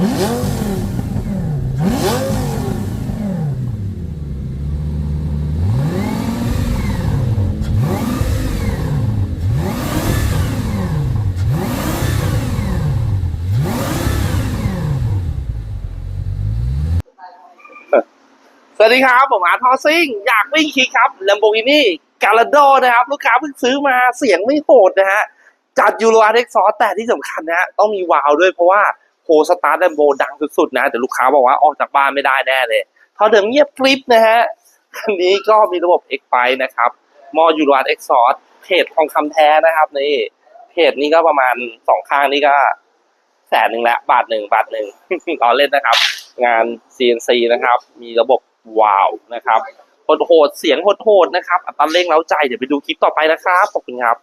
สวัสดีครับ ผมอาร์ทอซิงอยากวิ่งคิกครับ Lamborghini g a l a d o นะครับ ลูกค้าเพิ่งซื้อมาเสียงไม่โหดนะฮะ จัดยูโรอาร์เด็กซอแต่ที่สำคัญนะฮะ ต้องมีวาวด้วยเพราะว่า สตาร์ l แลมโบดังสุดๆนะเดี๋ยวลูกค้าบอกว่าออกจากบ้านไม่ได้แน่เลยเท่าเดิมเงียบกริบนะฮะคันนี้ก็มีระบบ X ไฟนะครับมอยูราร์เด็กซอร์สเพจทองคำแท้นะครับนี่เพจนี้ก็ประมาณสองข้างนี่ก็แสนหนึ่งละบาทหนึ่งบาทหนึ่งล้อเล่นนะครับ งาน CNC นะครับ มีระบบวาวนะครับโหดเสียงโหดๆนะครับอัตราเร่งเล้าใจเดี๋ยวไปดูคลิปต่อไปนะครับขอบคุณครับ